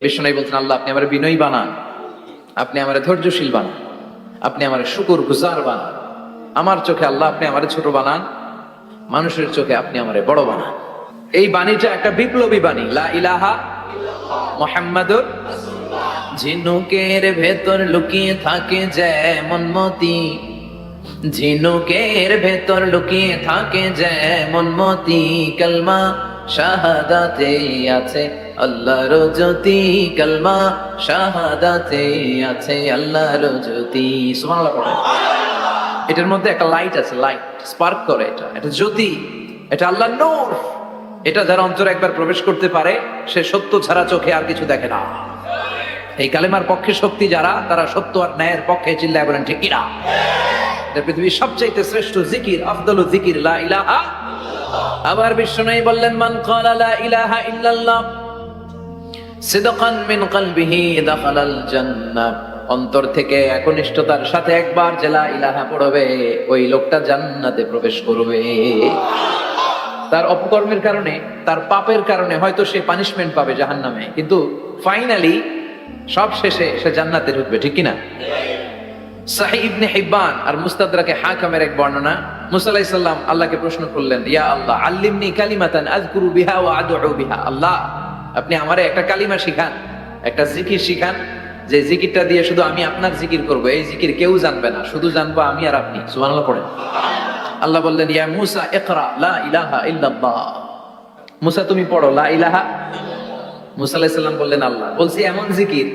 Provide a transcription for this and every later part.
বিষ্ণু বলছেন আল্লাহ, আপনি আমার বিনয়ী বানান। আপনি আমার ধৈর্যশীল বানান। আপনি আমার শুকুর গুজার বানান। আমার চোখে আল্লাহ, আপনি আমার ছোট বানান। মানুষের চোখে আপনি আমার বড় বানান। এই বাণীটা একটা বিপ্লবী বাণী। লা ইলাহা মোহাম্মদুর ঝিনুকের ভেতর লুকিয়ে থাকে যেমন মতি। ঝিনুকের ভেতর লুকিয়ে থাকে যেমন মতি। কলমা শাহাদাতে আছে। আল্লাহর জ্যোতি কলমা শাহাদাতে আছে আল্লাহর জ্যোতি সুবহানাল্লাহ এটার মধ্যে একটা লাইট আছে লাইট স্পার্ক করে এটা। এটা জ্যোতি, এটা আল্লাহর নূর। এটা যারা অন্তরে একবার প্রবেশ করতে পারে, সে সত্য ছাড়া চোখে আর কিছু দেখে না। এই কালেমার পক্ষে শক্তি যারা, তারা সত্য আর ন্যায়ের পক্ষে চিল্লায় বলেন, ঠিক কিনা? পৃথিবীর সবচাইতে শ্রেষ্ঠ জিকির, আফদল জিকির, লা ইলাহা আবার বিষ্ণু বললেন, মান ক্বালা লা ইলাহা ইল্লাল্লাহ। সিদকান মিন কলবিহি দাখালাল জান্নাহ। অন্তর থেকে একনিষ্ঠতার সাথে একবার যে লা ইলাহা পড়বে, ওই লোকটা জান্নাতে প্রবেশ করবে। তার অপকর্মের কারণে, তার পাপের কারণে হয়তো সে পানিশমেন্ট পাবে জাহান্নামে। কিন্তু ফাইনালি সব শেষে সে জান্নাতে ঢুকবে, ঠিক কিনা? সাহি ইবনে হিব্বান আর মুস্তাদরাকে হাকামের এক বর্ণনা। মুসা আলাইহিস সালাম আল্লাহকে প্রশ্ন করলেন, ইয়া আল্লাহ, আল্লিমনি কালিমাতান আযকুরু বিহা ওয়া আদউ বিহা আল্লাহ আপনি আমারে একটা কালিমা শিখান, একটা জিকির শিখান, যে জিকিরটা দিয়ে শুধু আমি আপনার জিকির করব, এই জিকির কেউ জানবে না, শুধু জানব আমি আর আপনি। সুবহানাল্লাহ পড়েন। আল্লাহ বললেন, ইয়া মুসা, ইকরা, লা ইলাহা ইল্লাল্লাহ। মুসা, তুমি পড়ো, লা ইলাহা? মুসা আলাইহিস সালাম বললেন, আল্লাহ। বলছি, এমন জিকির,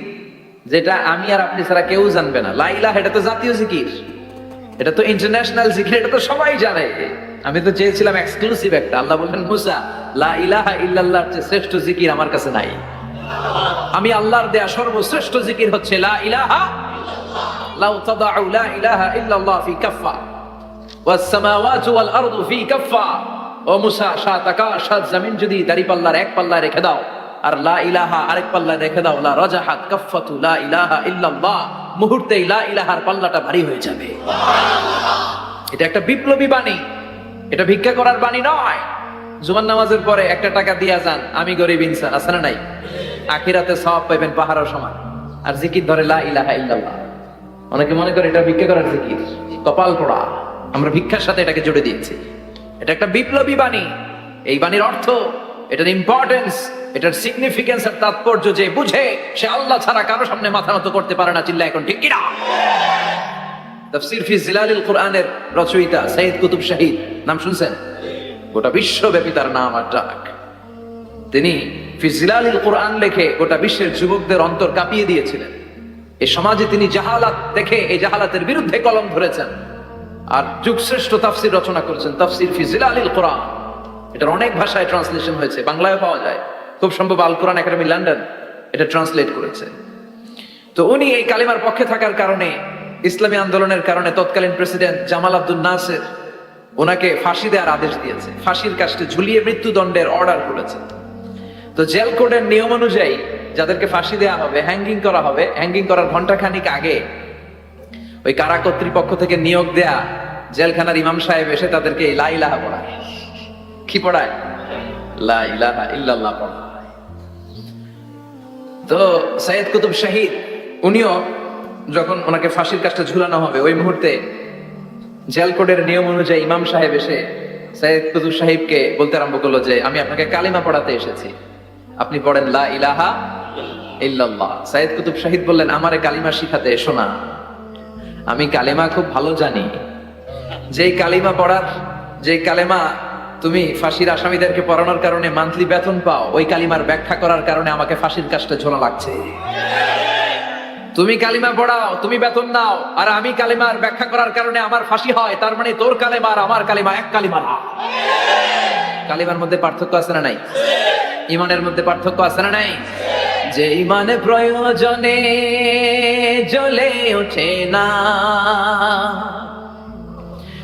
যেটা আমি আর আপনি ছাড়া কেউ জানবে না। লা ইলাহা, এটা তো জাতীয় জিকির। এটা তো ইন্টারন্যাশনাল জিকির এটা তো সবাই জানে। আমি তো চেয়েছিলাম এক্সক্লুসিভ একটা। আল্লাহ বললেন, মুসা, লা ইলাহা ইল্লাল্লাহর চেয়ে শ্রেষ্ঠ জিকির আমার কাছে নাই। আমি আল্লাহর দেয়া সর্বশ্রেষ্ঠ জিকির হচ্ছে, লা ইলাহা লাউ তাদাউ লা ইলাহা ইল্লাল্লাহ ফি কাফফা। ওয়াস সামাওয়াতু ওয়াল আরদু ফি কাফফা। ও মুসা, সাত আকাশ, সাত জমিন যদি দাড়ি পাল্লার এক পাল্লা রেখে দাও। আর লা ইলাহা আরেক পাল্লায় রেখে দাও, লা রাজাহাত কাফফাতু লা ইলাহা ইল্লাল্লাহ। মুহূর্তেই লা ইলাহার পাল্লাটা ভারী হয়ে যাবে। এটা একটা বিপ্লবী বাণী। এটা ভিক্ষা করার বাণী নয়। জুমান নামাজের পরে একটা টাকা দিয়া যান, আমি গরিব ইনসান, আছে না নাই? আখিরাতে সব পাইবেন পাহাড়ের সমান। আর জিকির ধরে লা ইলাহা ইল্লাল্লাহ। অনেকে মনে করে এটা ভিক্ষা করার জিকির। কপাল পোড়া। আমরা ভিক্ষার সাথে এটাকে জুড়ে দিয়েছি এটা একটা বিপ্লবী বাণী। এই বাণীর অর্থ, এটার ইম্পর্টেন্স এটার সিগনিফিকেন্স আর তাৎপর্য যে বুঝে, সে আল্লাহ ছাড়া কারও সামনে মাথা নত করতে পারে না চিল্লা এখন ঠিক কিনা? তাফসির ফি জিলালিল কোরআনের রচয়িতা সাইদ কুতুব শাহিদ, নাম শুনছেন? গোটা বিশ্বব্যাপী তার নাম আর ডাক। তিনি ফি জিলালিল কোরআন লেখে গোটা বিশ্বের যুবকদের অন্তর কাঁপিয়ে দিয়েছিলেন। এই সমাজে তিনি জাহালাত দেখে এই জাহালাতের বিরুদ্ধে কলম ধরেছেন। আর যুগশ্রেষ্ঠ তাফসির রচনা করেছেন, তাফসির ফি জিলালিল কোরআন। এটার অনেক ভাষায় ট্রান্সলেশন হয়েছে বাংলায় পাওয়া যায়। খুব সম্ভব আল কোরআন একাডেমি লন্ডন এটা ট্রান্সলেট করেছে। তো উনি এই কালিমার পক্ষে থাকার কারণে, ইসলামী আন্দোলনের কারণে তৎকালীন প্রেসিডেন্ট জামাল আব্দুল নাসের ওনাকে ফাঁসি দেওয়ার আদেশ দিয়েছে। ফাঁসির কাস্টে ঝুলিয়ে মৃত্যুদণ্ডের অর্ডার করেছে। তো জেল কোডের নিয়ম অনুযায়ী যাদেরকে ফাঁসি দেওয়া হবে হ্যাঙ্গিং করা হবে হ্যাঙ্গিং করার ঘন্টাখানিক আগে ওই কারা কর্তৃপক্ষ থেকে নিয়োগ দেয়া জেলখানার ইমাম সাহেব এসে তাদেরকে এই লা ইলাহা পড়ায় কি পড়ায়? লাইলাহা ইল্লাল্লাহ পড়ায়। তো সাইয়েদ কুতুব শাহিদ, উনিও যখন ওনাকে ফাঁসির কাজটা ঝুলানো হবে, ওই মুহূর্তে জেল কোডের নিয়ম অনুযায়ী ইমাম সাহেব এসে সাইয়েদ কুতুব সাহিবকে বলতে আরম্ভ করল যে, আমি আপনাকে কালিমা পড়াতে এসেছি। আপনি পড়েন লা ইলাহা ইল্লাল্লাহ। সাইয়েদ কুতুব শাহিদ বললেন, আমারে কালিমা শিখাতে এসো না। আমি কালিমা খুব ভালো জানি। যেই কালিমা পড়ার যে কালেমা তুমি ফাঁসির আসামিদেরকে পড়ানোর কারণে মান্থলি বেতন পাও, ওই কালিমার ব্যাখ্যা করার কারণে আমাকে ফাঁসির কাজটা ঝোলা লাগছে। তুমি কালিমা পড়াও, তুমি বেতন নাও, আর আমি কালিমার ব্যাখ্যা করার কারণে আমার ফাঁসি হয়, তার মানে তোর কালেমা আর আমার কালিমা এক কালিমা না। কালিমার মধ্যে পার্থক্য আছে না নাই? ইমানের মধ্যে পার্থক্য আছে না নাই? যে ইমানে প্রয়োজনে জ্বলে ওঠে না।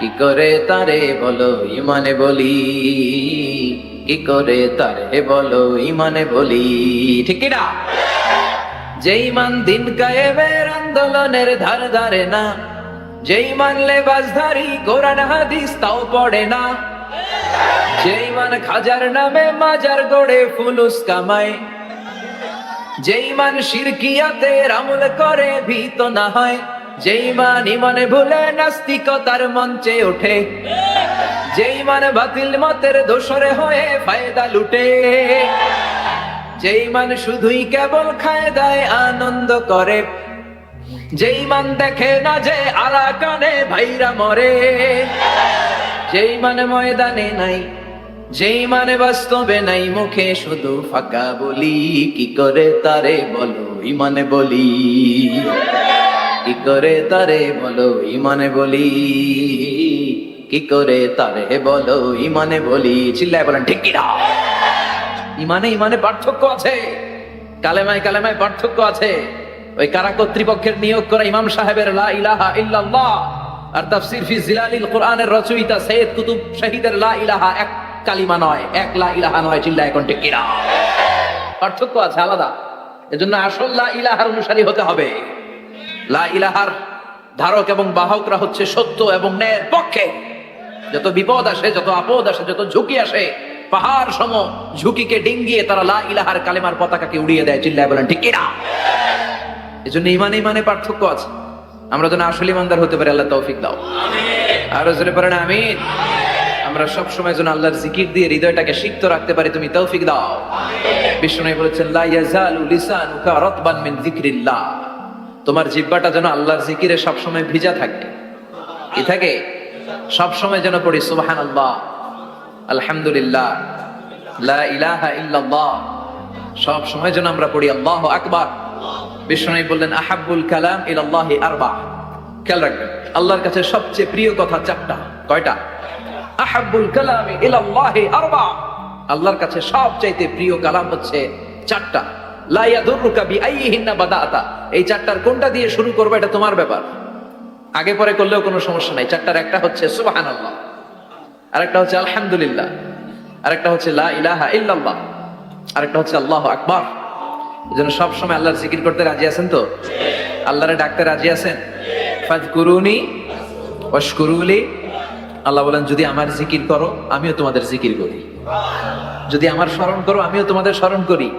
কি করে তারে বলো ইমানে বলি? কি করে তারে বলো ইমানে বলি? ঠিক না? যে ইমান দিন কায়েমের আন্দোলনের ধার ধারে না, যেই মানলে বাজধারি কোরআন হাদিস তাও পড়ে না, যেই মান খাজার নামে মাজার গড়ে ফুলুস কামায়, যেই মান শিরকিয়াতে আমল করে ভীত না হয় যেই মান ইমানে ভুলে নাস্তিকতার মঞ্চে ওঠে, যেই মান বাতিল মতের দোসরে হয়ে ফায়দা লুটে, যেই মান শুধুই কেবল খায় দেয় আনন্দ করে, যেই মান দেখে না যে আলা কানে ভাইরা মরে, যেই মানে ময়দানে নাই, যেই মানে বাস্তবে নাই মুখে শুধু ফাঁকা বলি, কি করে তারে বলো ইমানে বলি? কি করে তারে বলো, ইমানে বলি? কি করে তারে বলো, ইমানে বলি? চিল্লায় বলেন, ঠিক কিনা? ইমানে ইমানে পার্থক্য আছে। কালেমায় কালেমায় পার্থক্য আছে। ওই কারা কর্তৃপক্ষের নিয়োগ করা ইমাম সাহেবের লা ইলাহা ইল্লাল্লাহ, আর তাফসির ফি জিলালিল কোরআনের রচয়িতা সৈয়দ কুতুব শহীদের লা ইলাহা এক কালিমা নয়, এক লা ইলাহা নয় চিল্লা এখন ঠিক কিনা? পার্থক্য আছে আলাদা। এজন্য আসল লা ইলাহার অনুসারী হতে হবে। লা ইলাহার, ধারক এবং বাহকরা হচ্ছে সত্য এবং ন্যায়ের পক্ষে। যত বিপদ আসে, যত আপদ আসে, যত ঝুঁকি আসে, পাহাড় সম ঝুঁকিকে ডিঙ্গিয়ে তারা লা ইলাহার কালেমার পতাকাকে উড়িয়ে দেয়, চিল্লায় বলেন, ঠিক কিনা? জন্য ইমানে ইমানে পার্থক্য আছে। আমরা যেন আসল ইমানদার হতে পারি, আল্লাহ তৌফিক দাও। আর জোরে পারেন আমিন। আমরা সব সময় যেন আল্লাহর জিকির দিয়ে হৃদয়টাকে সিক্ত রাখতে পারি, তুমি তৌফিক দাও। বিষ্ণু বলেছেন, লা ইয়াজালু লিসানুকা রাতবান মিন যিকরিল্লাহ। তোমার জিব্বাটা যেন আল্লাহর জিকিরে সবসময় ভিজা থাকে। কি থাকে? সবসময় যেন পড়ি, সুবহানাল্লাহ, আলহামদুলিল্লাহ, লা সব সময় যেন আমরা পড়ি, আল্লাহু আকবার। বিষ্ণু বললেন, আহাব্বুল কালাম ইলাল্লাহি আরবা। খেয়াল রাখবেন, আল্লাহর কাছে সবচেয়ে প্রিয় কথা চারটা। কয়টা? আহাব্বুল কালাম ইলাল্লাহি আরবা। আল্লাহর কাছে সবচাইতে প্রিয় কালাম হচ্ছে চারটা। লা ইয়াদুররুকা বিআইয়িহিন্না বাদাআতা এই চারটার কোনটা দিয়ে শুরু করবে এটা তোমার ব্যাপার। আগে পরে করলেও কোনো সমস্যা নাই। চারটার একটা হচ্ছে সুবহানাল্লাহ, আরেকটা হচ্ছে আলহামদুলিল্লাহ, আরেকটা হচ্ছে লা ইলাহা ইল্লাল্লাহ, আরেকটা হচ্ছে আল্লাহ আকবার। এজন্য সব সময় আল্লাহর জিকির করতে রাজি আছেন তো? আল্লাহরে ডাকতে রাজি আছেন? ফাজকুরুনি ওয়াশকুরুলি, আল্লাহ বলেন, যদি আমার জিকির করো, আমিও তোমাদের জিকির করি। যদি আমার স্মরণ করো, আমিও তোমাদের স্মরণ করি।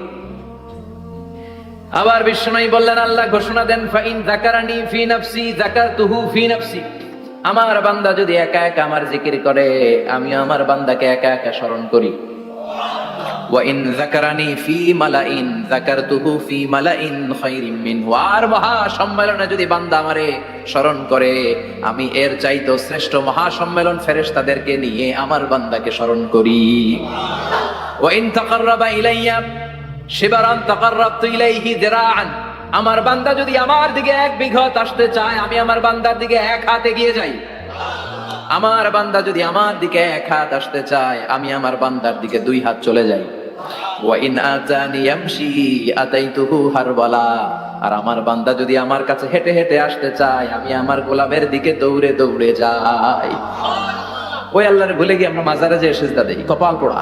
আবার বিষ্ণুই বললেন, আল্লাহ ঘোষণা দেন, ফাইন জাকারানি ফি নাফসি, যাকারতুহু ফি নাফসি। আমার বান্দা যদি একা একা আমার জিকির করে, আমি আমার বান্দাকে একা একা স্মরণ করি। ওয়াইন যাকারানি ফি মালাইন, যাকারতুহু ফি মালাইন খায়রিম মিনহু। আর মহা সম্মেলনে যদি বান্দা আমারে স্মরণ করে, আমি এর চাইতো শ্রেষ্ঠ মহা সম্মেলন ফেরেশতাদেরকে নিয়ে আমার বান্দাকে স্মরণ করি। ওয়াইন তাকাররাবা ইলাইয়া শিবারান তাকাররাবতু ইলাইহি দিরাআন। আমার বান্দা যদি আমার দিকে এক বিঘত আসতে চায়, আমি আমার বান্দার দিকে এক হাত এগিয়ে যাই। আমার বান্দা যদি আমার দিকে এক হাত আসতে চায়, আমি আমার বান্দার দিকে দুই হাত চলে যাই। আর আমার বান্দা যদি আমার কাছে হেঁটে হেঁটে আসতে চায়, আমি আমার গোলাপের দিকে দৌড়ে দৌড়ে যাই। ওই আল্লাহর ভুলে গিয়ে আমরা মাজারে যে সেজদা দেই কপাল পোড়া।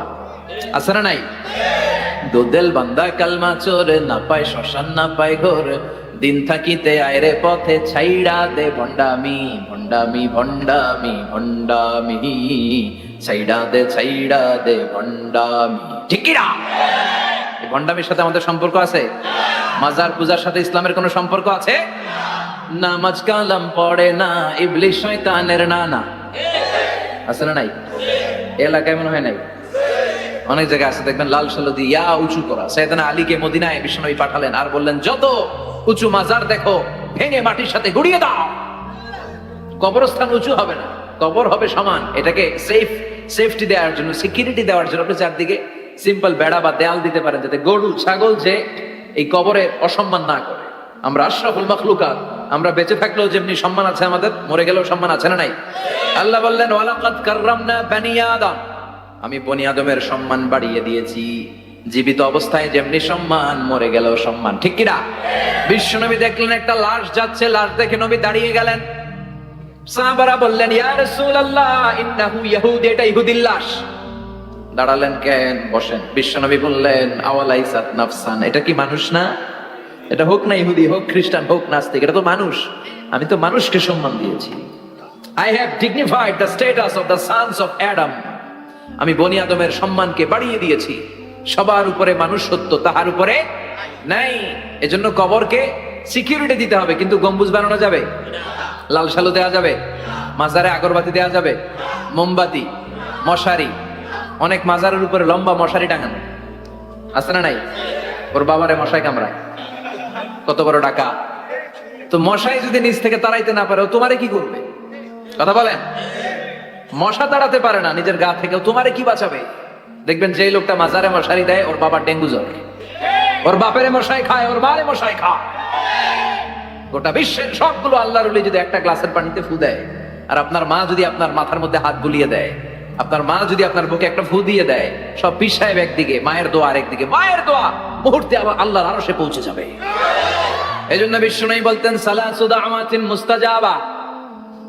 আছে না নাই? দুদেল বান্দা কালমা চোরে, না পায় শ্মশান, না পায় ঘোর। দিন থাকিতে আয়রে পথে ছাইড়া দে ভণ্ডামি ভণ্ডামি ভণ্ডামি ভণ্ডামি। ছাইড়া দে ছাইড়া দে ভণ্ডামি। ঠিক কি না? ভণ্ডামির সাথে আমাদের সম্পর্ক আছে? মাজার পূজার সাথে ইসলামের কোনো সম্পর্ক আছে? নামাজ কালাম পড়ে না, ইবলিশ শয়তানের না না আছে না নাই? এলাকায় মনে হয় নাই? অনেক জায়গায় আছে, দেখবেন লাল সালু ইয়া উঁচু করা। সৈয়দানা আলীকে মদিনায় বিষ্ণুই পাঠালেন আর বললেন, যত উঁচু মাজার দেখো, ভেঙে মাটির সাথে গুড়িয়ে দাও। কবরস্থান উঁচু হবে না, কবর হবে সমান। এটাকে সেফ সেফটি দেওয়ার জন্য সিকিউরিটি দেওয়ার জন্য আপনি চারদিকে সিম্পল বেড়া বা দেয়াল দিতে পারেন, যাতে গরু, ছাগল যে এই কবরের অসম্মান না করে। আমরা আশরাফুল মখলুকাত, আমরা বেঁচে থাকলেও যেমনি সম্মান আছে আমাদের, মরে গেলেও সম্মান আছে না নাই? আল্লাহ বললেন, ওয়ালাকাদ কাররামনা বানি আদম। আমি বনি আদমের সম্মান বাড়িয়ে দিয়েছি। জীবিত অবস্থায় যেমনি সম্মান, মরে গেলেও সম্মান। ঠিক কিনা? বিশ্বনবী দেখলেন একটা লাশ যাচ্ছে, লাশ দেখে নবী দাঁড়িয়ে গেলেন। সাহাবারা বললেন, ইয়া রাসূলুল্লাহ, ইন্নাহু ইয়াহুদ, এটা ইহুদির লাশ। দাঁড়ালেন কেন? বসেন। বিশ্বনবী বললেন, আওয়ালাইসাত নাফসান। এটা কি মানুষ না? এটা হোক না ইহুদি, হোক খ্রিস্টান, হোক নাস্তিক, এটা তো মানুষ। আমি তো মানুষকে সম্মান দিয়েছি। I have dignified the status of the sons of Adam আমি বনি আদমের সম্মানকে বাড়িয়ে দিয়েছি। সবার উপরে মানুষ সত্য তাহার উপরে নাই। এজন্য কবরকে সিকিউরিটি দিতে হবে। কিন্তু গম্বুজ বানানো যাবে? লাল সালু দেওয়া যাবে? মাজারে আগরবাতি দেওয়া যাবে? মোমবাতি? মশারি? অনেক মাজারের উপরে লম্বা মশারি টাঙানো। আছে না নাই? ওর বাবারে মশাই কামড়ায়। কত বড় টাকা তো মশাই যদি নিচ থেকে তাড়াইতে না পারে তোমারে কি করবে? কথা বলেন? মশা তাড়াতে পারে না, নিজের গা থেকে। তোমারে কি বাঁচাবে? দেখবেন যে লোকটা মাজারে মশারি দেয়, ওর বাবার ডেঙ্গু জ্বর। ওর বাপের মশাই খায়, ওর মারে মশাই খায়। গোটা বিশ্বের সবগুলো আল্লাহর যদি একটা গ্লাসের পানিতে ফু দেয়, আর আপনার মা যদি আপনার মাথার মধ্যে হাত বুলিয়ে দেয়, আপনার মা যদি আপনার বুকে একটা ফু দিয়ে দেয়, সব পীর একদিকে, মায়ের দোয়া আরেকদিকে মায়ের দোয়া, মুহূর্তে আবার আল্লাহর আরও সে পৌঁছে যাবে। এই জন্য বিশ্ব বিষ্ণু বলতেন সালাসুদা আমাতিন মুস্তাজাবা।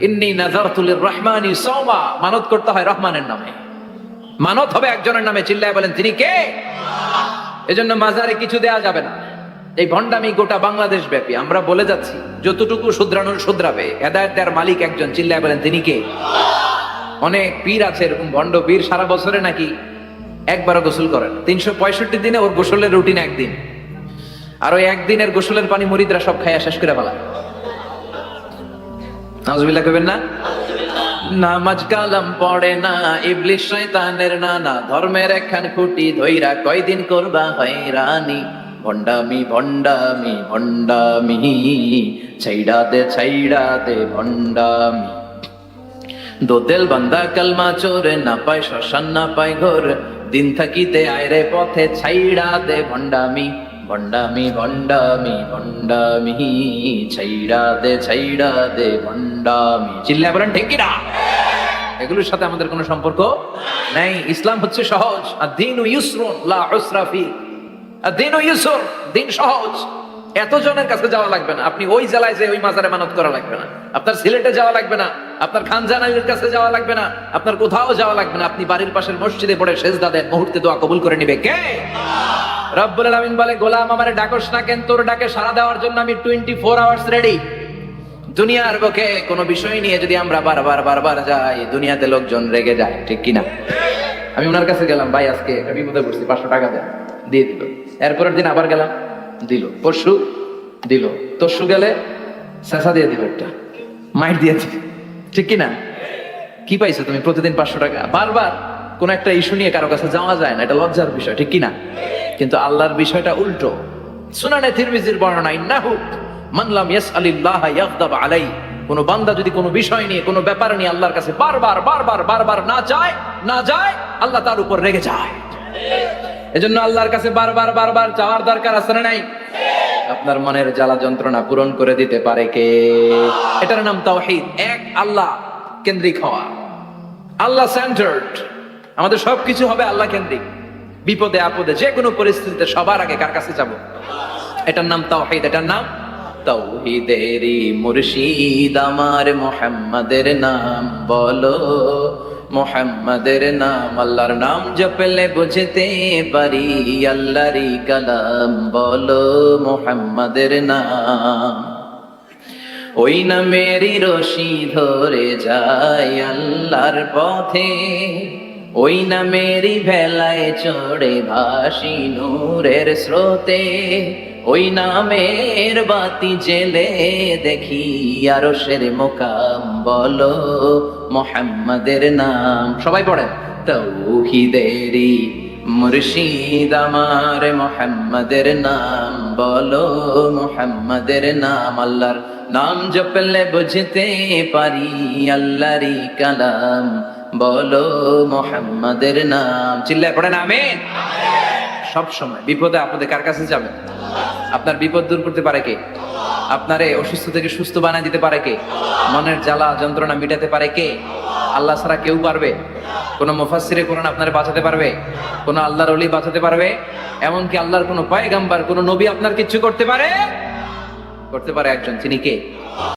ইন্নি নাজারতুলির রহমানি সওমা। মানত করতে হয় রহমানের নামে। মানত হবে একজনের নামে, চিল্লায় বলেন, তিনি কে? এজন্য মাজারে কিছু দেয়া যাবে না। এই ভণ্ডামি গোটা বাংলাদেশ ব্যাপী আমরা বলে যাচ্ছি, যতটুকু শুধরানোর শুধরাবে হেদায়ত দেওয়ার মালিক একজন, চিল্লায় বলেন, তিনি কে? অনেক পীর আছে এরকম ভণ্ড পীর, সারা বছরে নাকি একবার গোসল করেন। তিনশো পঁয়ষট্টি দিনে ওর গোসলের রুটিন একদিন। আর ওই একদিনের গোসলের পানি মরিদরা সব খাইয়া শেষ করে ফেলা নাজবিল্লাহ কবেন না? নামাজ কালাম পড়ে না ইবলিশ শয়তানের নানা ধর্মের একখান খুঁটি ধইরা কয়দিন করবা হয়রানি? ভণ্ডামি ভণ্ডামি ভণ্ডামি, ছাইড়া দে ছাইড়া দে, ভণ্ডামি। দোদেল বান্দা কালমা চোরে না পায়, শ্মশান না পায় ঘোর। দিন থাকিতে আয়রে পথে ছাইড়া দে, ভণ্ডামি। ভণ্ডামি ভণ্ডামি ভণ্ডামি ছাইড়া দে ছাইড়া দে ভণ্ডামি। চিল্লা বলেন, ঠিক এগুলোর সাথে আমাদের কোনো সম্পর্ক নাই। ইসলাম হচ্ছে সহজ। আর দিন ইউসরুন, লা উসরাফি আর দিন ইউসর, দিন সহজ। এত জনের কাছে যাওয়া লাগবে না। আপনি ওই জেলায় যে ওই মাজারে মানত করা লাগবে না। আপনার সিলেটে যাওয়া লাগবে না। আপনার খানজানাইয়ের কাছে যাওয়া লাগবে না। আপনার কোথাও যাওয়া লাগবে না। আপনি বাড়ির পাশের মসজিদে পড়ে সেজদা দেন, মুহূর্তে দোয়া কবুল করে নিবে। কে? রব্বুল আলামিন বলে, গোলাম আমারে ডাকস না কেন, তোর ডাকে সাড়া দেওয়ার জন্য আমি টোয়েন্টি ফোর আওয়ার্স রেডি দুনিয়ার বুকে কোনো বিষয় নিয়ে যদি আমরা বারবার বারবার যাই, দুনিয়াতে লোকজন রেগে যায়, ঠিক কিনা? আমি ওনার কাছে গেলাম, ভাই, আজকে একটা বিপদে পড়ছি, পাঁচশো টাকা দেন দিয়ে দিল। এরপরের দিন আবার গেলাম, দিল। পরশু দিল। তরশু গেলে শেষা দিয়ে দিল একটা মাইট দিয়েছে ঠিক কিনা? কি পাইছো তুমি প্রতিদিন পাঁচশো টাকা? বারবার কোন একটা ইস্যু নিয়ে কারও কাছে যাওয়া যায় না, এটা লজ্জার বিষয়, ঠিক কিনা? কিন্তু আল্লাহর বিষয়টা উল্টো। সুনানে তিরমিজির বর্ণনা, ইন্নাহু মানলাম ইয়াস আলিল্লাহ ইয়াগদাব আলাই কোন বান্দা যদি কোনো বিষয় নিয়ে, কোনো ব্যাপার নিয়ে আল্লাহর কাছে বারবার বারবার বারবার না যায় না যায়, আল্লাহ তার উপর রেগে যায়। এজন্য আল্লাহর কাছে বারবার বারবার যাওয়ার দরকার আছে না নাই? আপনার মনের জ্বালা যন্ত্রণা পূরণ করে দিতে পারে কে? এটার নাম তাওহীদ। এক, আল্লাহ কেন্দ্রিক হওয়া। আল্লাহ সেন্টার্ড আমাদের সবকিছু হবে আল্লাহ কেন্দ্রিক। বিপদে আপদে যে কোনো পরিস্থিতিতে সবার আগে কার কাছে যাব? এটার নাম তাওহীদ, এটার নাম তাওহীদেরই মুর্শিদ। আমার মোহাম্মদের নাম বলো, মোহাম্মদের নাম আল্লাহর নাম জপলে বুঝতে পারি আল্লাহরই কালাম বলো, মোহাম্মদের নাম। ওই না মেরি রশি ধরে যায় আল্লাহর পথে। ওই না মেরি ভেলায় চড়ে ভাসি নূরের স্রোতে। ওই নামের বাতি জেলে দেখি আরও সের মোকাম বলো, মোহাম্মদের নাম। সবাই পড়েন তৌহিদেরি মুর্শিদ আমার, মোহাম্মদের নাম বলো, মোহাম্মদের নাম। আল্লাহর নাম জপলে বুঝতে পারি, আল্লাহরই কালাম। বলো মোহাম্মদের নাম। চিল্লায় পড়েন, আমিন। সব সময়। বিপদে আপনাদের কার কাছে যাবেন আপনার বিপদ দূর করতে পারে কে? আপনারে অসুস্থ থেকে সুস্থ বানায় দিতে পারে কে? মনের জ্বালা, যন্ত্রণা মিটাতে পারে কে? আল্লাহ ছাড়া কেউ পারবে? কোন মুফাসসিরে কোরআন আপনারে বাঁচাতে পারবে? কোন আল্লাহর ওলি বাঁচাতে পারবে? এমনকি আল্লাহর কোন পয়গাম্বার, কোন নবী আপনার কিচ্ছু করতে পারে? করতে পারে একজন। তিনি কে?